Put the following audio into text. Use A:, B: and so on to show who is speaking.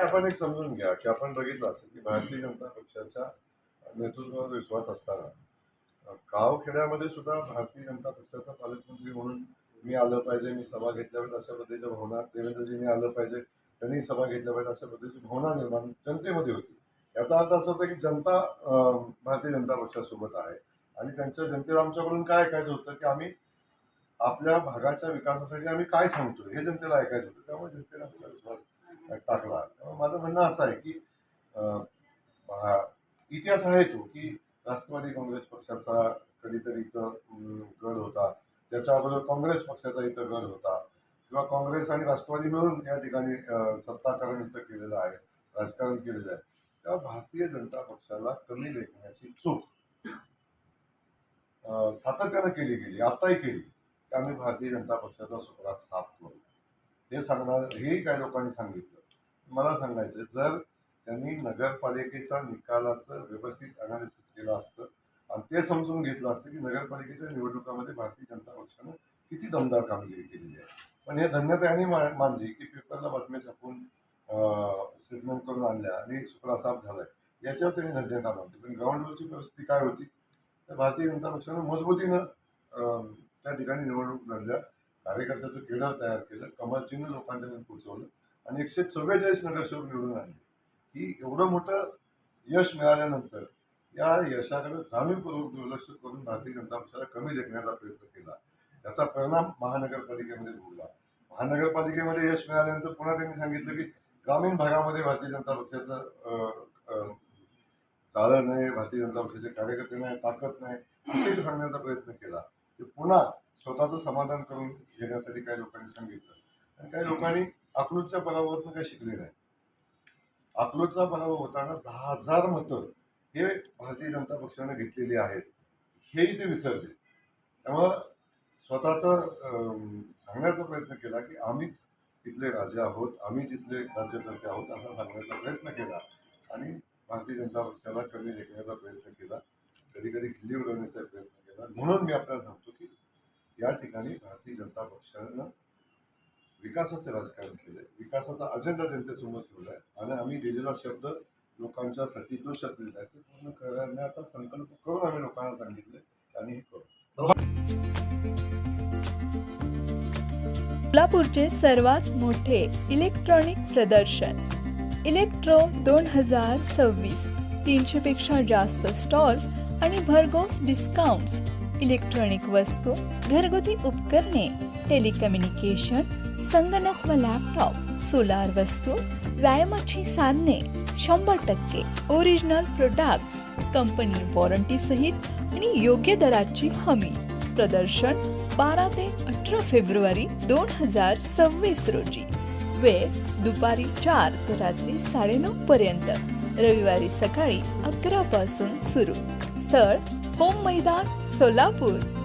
A: आपण एक समजून घ्या की आपण बघितलं असेल की भारतीय जनता पक्षाच्या नेतृत्वावर विश्वास असताना गावखेड्यामध्ये सुद्धा भारतीय जनता पक्षाचा पालकमंत्री म्हणून मी आलं पाहिजे मी सभा घेतल्या पाहिजे अशा पद्धतीच्या भावना देवेंद्रजींनी आलं पाहिजे त्यांनी सभा घेतल्या पाहिजे अशा पद्धतीची भावना निर्माण जनतेमध्ये होती. याचा अर्थ असा होता की जनता भारतीय जनता पक्षासोबत आहे आणि त्यांच्या जनतेला आमच्याकडून काय ऐकायचं होतं की आम्ही आपल्या भागाच्या विकासासाठी आम्ही काय सांगतो हे जनतेला ऐकायचं होतं. त्यामुळे जनतेला आमचा विश्वास टाकला माझं म्हणणं असं आहे की इतिहास आहे तो की राष्ट्रवादी काँग्रेस पक्षाचा कधीतरी इथं गड होता. त्याच्या अगोदर काँग्रेस पक्षाचा इथं गड होता. किंवा काँग्रेस आणि राष्ट्रवादी मिळून या ठिकाणी सत्ताकारण इथं केलेलं आहे राजकारण केलेलं आहे. तेव्हा भारतीय जनता पक्षाला कमी लेखण्याची चूक सातत्यानं केली गेली आताही केली. की आम्ही भारतीय जनता पक्षाचा सुपडा साफ करू हे सांगणार हेही काही लोकांनी सांगितलं. मला सांगायचं जर त्यांनी नगरपालिकेचा निकालाचं व्यवस्थित अनालिसिस केलं असतं आणि ते समजून घेतलं असतं की नगरपालिकेच्या निवडणुकामध्ये भारतीय जनता पक्षानं किती दमदार कामगिरी केलेली आहे. पण हे धन्यता यांनी मा- मानली की पेपरला बातम्या छापून स्टेटमेंट करून आणल्या आणि सुपडा साफ झालाय. याच्यावर त्यांनी धन्यता मानली. पण ग्राउंडवरची परिस्थिती काय होती? तर भारतीय जनता पक्षानं मजबूतीनं त्या ठिकाणी निवडणूक लढल्या. कार्यकर्त्याचं केडर तयार केलं. कमल चिन्ह लोकांच्यापर्यंत पोहोचवलं आणि एकशे चव्वेचाळीस नगरसेवक निवडून आले. की एवढं मोठं यश मिळाल्यानंतर या यशाकडे जाणीवपूर्वक दुर्लक्ष करून भारतीय जनता पक्षाला कमी लेखण्याचा प्रयत्न केला. त्याचा परिणाम महानगरपालिकेमध्ये भोगला महानगरपालिकेमध्ये यश मिळाल्यानंतर पुन्हा त्यांनी सांगितलं की ग्रामीण भागामध्ये भारतीय जनता पक्षाचं चालण नाही भारतीय जनता पक्षाचे कार्यकर्ते नाही ताकद नाही असे सांगण्याचा प्रयत्न केला. ते पुन्हा स्वतःचं समाधान करून घेण्यासाठी काही लोकांनी सांगितलं. आणि काही लोकांनी अकलूजच्या पराभवातून काही शिकले नाही? अकलूजचा पराभव होताना दहा हजार मतं हे भारतीय जनता पक्षाने घेतलेली आहेत. हेही ते विसरले. त्यामुळं स्वतःचं सांगण्याचा प्रयत्न केला की आम्हीच इथले राजे आहोत आम्हीच इथले राज्यकर्ते आहोत असा सांगण्याचा प्रयत्न केला. आणि भारतीय जनता पक्षाला कमी लेखण्याचा प्रयत्न केला. कधी कधी खिल्ली उडवण्याचा प्रयत्न केला. म्हणून मी आपल्याला सांगतो की या ठिकाणी भारतीय जनता पक्षानं विकासाचं राजकारण केलंय. विकासाचा अजेंडा जनतेसमोर ठेवलाय. आणि आम्ही दिलेला शब्द लोकांच्यासाठी जो शब्द दिला आहे ते पूर्ण करण्याचा संकल्प करून आम्ही लोकांना सांगितले आणि हे करू.
B: कोल्हापूरचे सर्वात मोठे इलेक्ट्रॉनिक प्रदर्शन इलेक्ट्रो दोन हजार सव्वीस तीनशे पेक्षा जास्त स्टॉल्स आणि भरघोस डिस्काउंट्स इलेक्ट्रॉनिक वस्तू घरगुती उपकरणे टेलिकम्युनिकेशन संगणक व लॅपटॉप सोलार वस्तू व्यायामाची साधने शंभर टक्के ओरिजिनल प्रोडक्ट्स कंपनी वॉरंटी सहित आणि योग्य दराची हमी. प्रदर्शन बारा ते अठरा फेब्रुवारी दोन हजार सव्वीस रोजी. वेळ दुपारी चार ते रात्री साडेनऊ पर्यंत. रविवारी सकाळी अकरा पासून सुरू. स्थळ होम मैदान सोलापूर.